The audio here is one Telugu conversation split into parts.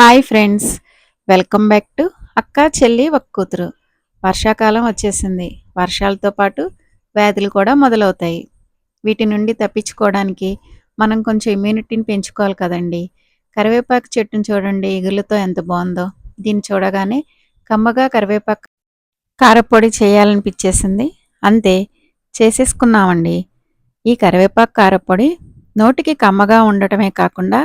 Hi friends welcome back to అక్క చెల్లి ఒక కూతురు. వర్షాకాలం వచ్చేసింది. వర్షాలతో పాటు వ్యాధులు కూడా మొదలవుతాయి. వీటి నుండి తప్పించుకోవడానికి మనం కొంచెం ఇమ్యూనిటీని పెంచుకోవాలి కదండి. కరివేపాకు చెట్టును చూడండి ఇగులతో ఎంత బాగుందో. దీన్ని చూడగానే కమ్మగా కరివేపాకు కారపొడి చేయాలనిపించేసింది. అంతే చేసేసుకున్నామండి. ఈ కరివేపాకు కారపొడి నోటికి కమ్మగా ఉండటమే కాకుండా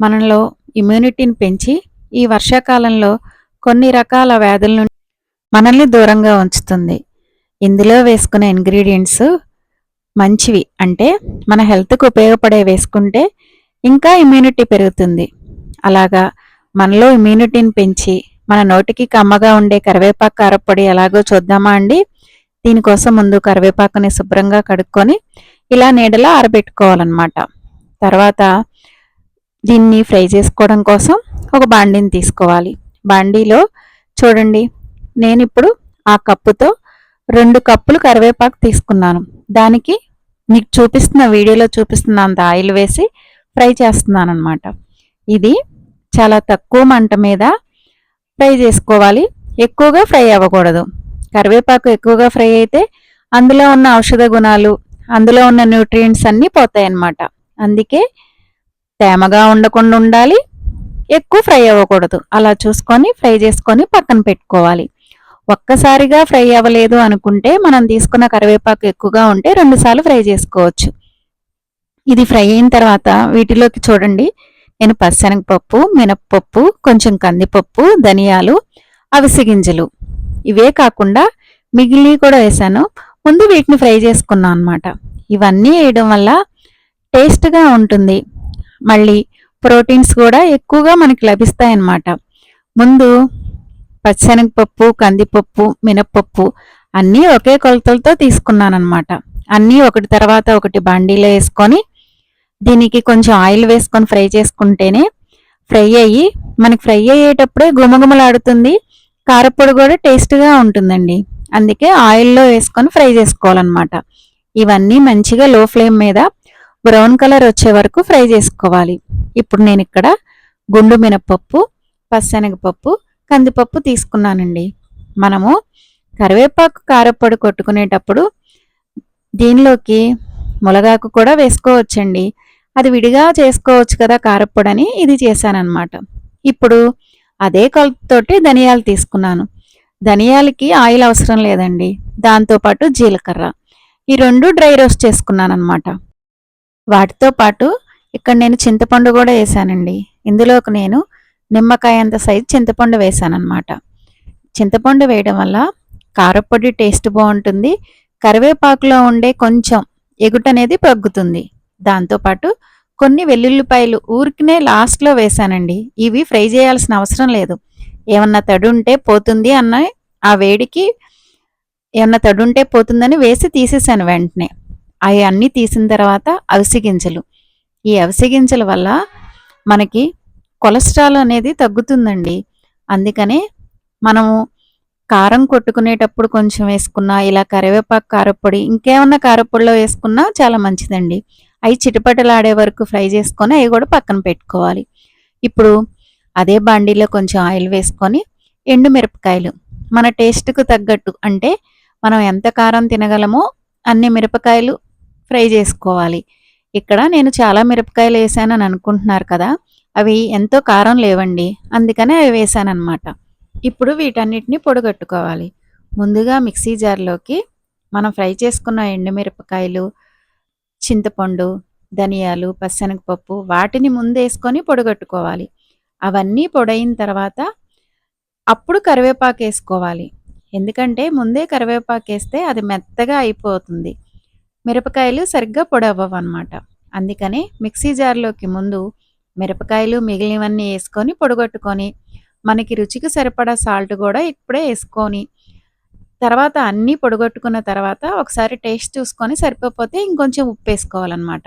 మనలో ఇమ్యూనిటీని పెంచి ఈ వర్షాకాలంలో కొన్ని రకాల వ్యాధుల నుండి మనల్ని దూరంగా ఉంచుతుంది. ఇందులో వేసుకునే ఇంగ్రీడియంట్స్ మంచివి. అంటే మన హెల్త్కు ఉపయోగపడే వేసుకుంటే ఇంకా ఇమ్యూనిటీ పెరుగుతుంది. అలాగా మనలో ఇమ్యూనిటీని పెంచి మన నోటికి కమ్మగా ఉండే కరివేపాకు కారపొడి ఎలాగో చూద్దామా అండి? దీనికోసం ముందు కరివేపాకుని శుభ్రంగా కడుక్కొని ఇలా నీడలో ఆరబెట్టుకోవాలన్నమాట. తర్వాత దీన్ని ఫ్రై చేసుకోవడం కోసం ఒక బాండీని తీసుకోవాలి. బాండీలో చూడండి నేను ఇప్పుడు ఆ కప్పుతో రెండు కప్పులు కరివేపాకు తీసుకున్నాను. దానికి మీకు చూపిస్తున్న వీడియోలో చూపిస్తున్న అంత ఆయిల్ వేసి ఫ్రై చేస్తున్నాను అనమాట ఇది చాలా తక్కువ మంట మీద ఫ్రై చేసుకోవాలి. ఎక్కువగా ఫ్రై అవ్వకూడదు. కరివేపాకు ఎక్కువగా ఫ్రై అయితే అందులో ఉన్న ఔషధ గుణాలు అందులో ఉన్న న్యూట్రియంట్స్ అన్నీ పోతాయి అన్నమాట అందుకే తేమగా ఉండకుండా ఉండాలి. ఎక్కువ ఫ్రై అవ్వకూడదు. అలా చూసుకొని ఫ్రై చేసుకొని పక్కన పెట్టుకోవాలి. ఒక్కసారిగా ఫ్రై అవ్వలేదు అనుకుంటే మనం తీసుకున్న కరివేపాకు ఎక్కువగా ఉంటే రెండుసార్లు ఫ్రై చేసుకోవచ్చు. ఇది ఫ్రై అయిన తర్వాత వీటిలోకి చూడండి. నేను పచ్చనగపప్పు మినప్పప్పు కొంచెం కందిపప్పు ధనియాలు అవిసి గింజలు. ఇవే కాకుండా మిగిలి కూడా వేసాను. ముందు వీటిని ఫ్రై చేసుకున్నాను అనమాట ఇవన్నీ వేయడం వల్ల టేస్ట్గా ఉంటుంది. మళ్ళీ ప్రోటీన్స్ కూడా ఎక్కువగా మనకి లభిస్తాయన్నమాట. ముందు పచ్చనగపప్పు కందిపప్పు మినప్పప్పు అన్నీ ఒకే కొలతలతో తీసుకున్నానమాట అన్నీ ఒకటి తర్వాత ఒకటి బాండీలో వేసుకొని దీనికి కొంచెం ఆయిల్ వేసుకొని ఫ్రై చేసుకుంటేనే ఫ్రై అయ్యి మనకి ఫ్రై అయ్యేటప్పుడే గుమగుమలాడుతుంది. కారపొడి కూడా టేస్ట్గా ఉంటుందండి. అందుకే ఆయిల్లో వేసుకొని ఫ్రై చేసుకోవాలన్నమాట. ఇవన్నీ మంచిగా లో ఫ్లేమ్ మీద బ్రౌన్ కలర్ వచ్చే వరకు ఫ్రై చేసుకోవాలి. ఇప్పుడు నేను ఇక్కడ గుండు మినపప్పు పచ్చనగపప్పు కందిపప్పు తీసుకున్నానండి. మనము కరివేపాకు కారప్పొడి కొట్టుకునేటప్పుడు దీనిలోకి ములగాకు కూడా వేసుకోవచ్చండి. అది విడిగా చేసుకోవచ్చు కదా కారప్పొడని ఇది చేశానన్నమాట. ఇప్పుడు అదే కొలతతోటి ధనియాలు తీసుకున్నాను. ధనియాలకి ఆయిల్ అవసరం లేదండి. దాంతోపాటు జీలకర్ర. ఈ రెండు డ్రై రోస్ట్ చేసుకున్నాను అనమాట వాటితో పాటు ఇక్కడ నేను చింతపండు కూడా వేసానండి. ఇందులోకి నేను నిమ్మకాయ అంత సైజు చింతపండు వేసానమాట చింతపండు వేయడం వల్ల కారపొడి టేస్ట్ బాగుంటుంది. కరివేపాకులో ఉండే కొంచెం ఎగుట అనేది పగ్గుతుంది దాంతోపాటు కొన్ని వెల్లుల్లిపాయలు ఊరికినే లాస్ట్లో వేసానండి. ఇవి ఫ్రై చేయాల్సిన అవసరం లేదు. ఏమన్నా తడుంటే పోతుంది అన్న ఆ వేడికి ఏమన్నా తడుంటే పోతుందని వేసి తీసేసాను వెంటనే. అవి అన్నీ తీసిన తర్వాత అవిసె గింజలు. ఈ అవిసె గింజల వల్ల మనకి కొలెస్ట్రాల్ అనేది తగ్గుతుందండి. అందుకనే మనము కారం కొట్టుకునేటప్పుడు కొంచెం వేసుకున్నా ఇలా కరివేపాకు కారపొడి ఇంకేమన్నా కారపొడిలో వేసుకున్నా చాలా మంచిదండి. అవి చిటపటలాడే వరకు ఫ్రై చేసుకొని అవి కూడా పక్కన పెట్టుకోవాలి. ఇప్పుడు అదే బాండీలో కొంచెం ఆయిల్ వేసుకొని ఎండు మిరపకాయలు. మన టేస్ట్కు తగ్గట్టు అంటే మనం ఎంత కారం తినగలమో అన్ని మిరపకాయలు ఫ్రై చేసుకోవాలి. ఇక్కడ నేను చాలా మిరపకాయలు వేసానని అనుకుంటున్నారు కదా అవి ఎంతో కారం లేవండి అందుకనే అవి వేసానమాట ఇప్పుడు వీటన్నిటిని పొడగట్టుకోవాలి. ముందుగా మిక్సీ జార్లోకి మనం ఫ్రై చేసుకున్న ఎండుమిరపకాయలు చింతపండు ధనియాలు పచ్చనగపప్పు వాటిని ముందేసుకొని పొడగట్టుకోవాలి. అవన్నీ పొడైన తర్వాత అప్పుడు కరివేపాకు వేసుకోవాలి. ఎందుకంటే ముందే కరివేపాకు వేస్తే అది మెత్తగా అయిపోతుంది. మిరపకాయలు సరిగ్గా పొడవ్వవు అనమాట అందుకనే మిక్సీ జార్లోకి ముందు మిరపకాయలు మిగిలినవన్నీ వేసుకొని పొడగొట్టుకొని మనకి రుచికి సరిపడా సాల్ట్ కూడా ఇప్పుడే వేసుకొని తర్వాత అన్నీ పొడగొట్టుకున్న తర్వాత ఒకసారి టేస్ట్ చూసుకొని సరిపోతే ఇంకొంచెం ఉప్పు వేసుకోవాలన్నమాట.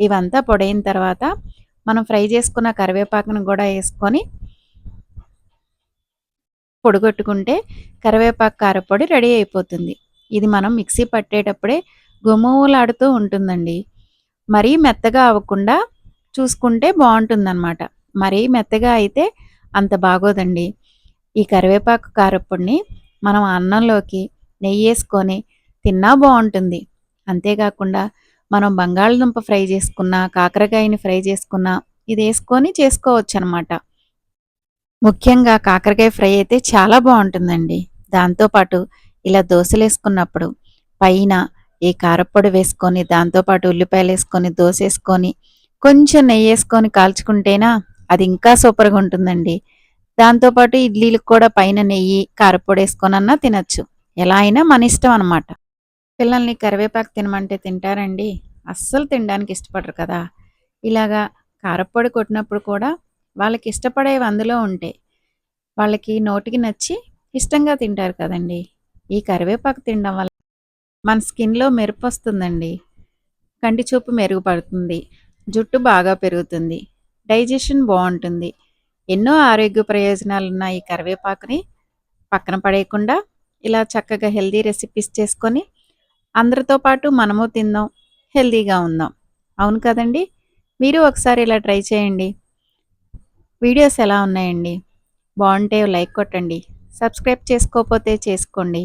ఇవంతా పొడైన తర్వాత మనం ఫ్రై చేసుకున్న కరివేపాకును కూడా వేసుకొని పొడగొట్టుకుంటే కరివేపాకు కారపొడి రెడీ అయిపోతుంది. ఇది మనం మిక్సీ పట్టేటప్పుడే గుమవులాడుతూ ఉంటుందండి. మరీ మెత్తగా అవ్వకుండా చూసుకుంటే బాగుంటుందన్నమాట. మరీ మెత్తగా అయితే అంత బాగోదండి. ఈ కరివేపాకు కారప్పొడిని మనం అన్నంలోకి నెయ్యి వేసుకొని తిన్నా బాగుంటుంది. అంతేకాకుండా మనం బంగాళదుంప ఫ్రై చేసుకున్న కాకరకాయని ఫ్రై చేసుకున్న ఇది వేసుకొని చేసుకోవచ్చు అనమాట ముఖ్యంగా కాకరకాయ ఫ్రై అయితే చాలా బాగుంటుందండి. దాంతోపాటు ఇలా దోశలు వేసుకున్నప్పుడు పైన ఈ కారప్పొడి వేసుకొని దాంతోపాటు ఉల్లిపాయలు వేసుకొని దోశ వేసుకొని కొంచెం నెయ్యి వేసుకొని కాల్చుకుంటేనా అది ఇంకా సూపర్గా ఉంటుందండి. దాంతోపాటు ఇడ్లీలకు కూడా పైన నెయ్యి కారప్పొడి వేసుకొనన్నా తినచ్చు. ఎలా అయినా మన ఇష్టం అనమాట పిల్లల్ని కరివేపాకు తినమంటే తింటారండి. అస్సలు తినడానికి ఇష్టపడరు కదా. ఇలాగా కారప్పొడి కొట్టినప్పుడు కూడా వాళ్ళకి ఇష్టపడేవి అందులో ఉంటాయి వాళ్ళకి నోటికి నచ్చి ఇష్టంగా తింటారు కదండి. ఈ కరివేపాకు తినడం వల్ల మన స్కిన్లో మెరుపు వస్తుందండి. కంటి చూపు మెరుగుపడుతుంది. జుట్టు బాగా పెరుగుతుంది. డైజెషన్ బాగుంటుంది. ఎన్నో ఆరోగ్య ప్రయోజనాలు ఉన్న ఈ కరివేపాకుని. పక్కన పడేయకుండా ఇలా చక్కగా హెల్దీ రెసిపీస్ చేసుకొని అందరితో పాటు మనము తిందాం హెల్దీగా ఉందాం. అవును కదండి? మీరు ఒకసారి ఇలా ట్రై చేయండి. వీడియోస్ ఎలా ఉన్నాయండి? బాగుంటే లైక్ కొట్టండి. సబ్స్క్రైబ్ చేసుకోకపోతే చేసుకోండి.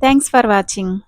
Thanks for watching.